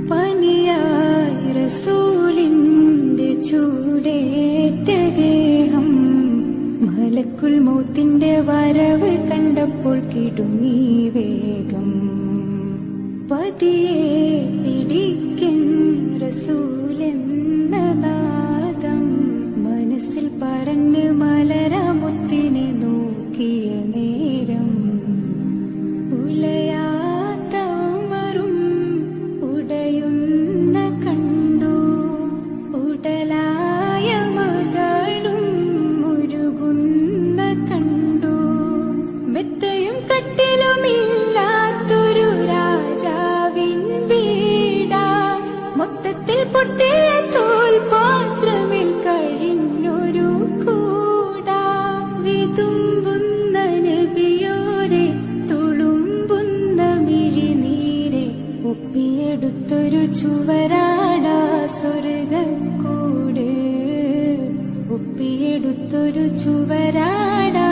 പനിയായി റസൂലിന്റെ ചൂടേറ്റ ഗേഹം മലക്കുൽ മൗത്തിന്റെ വരവ് കണ്ടപ്പോൾ കിടുങ്ങി വേഗം. പതിയെ പിടിക്കൻ റസൂലെന്ന നാദം. മനസ്സിൽ പറഞ്ഞ് മലരമുത്തിനെ നോക്കിയ നേരം. ഉലയാത്ത ഒപ്പിയെടുത്തൊരു ചുവരാടാ സ്വർഗക്കൂട്. ഒപ്പിയെടുത്തൊരു ചുവരാടാ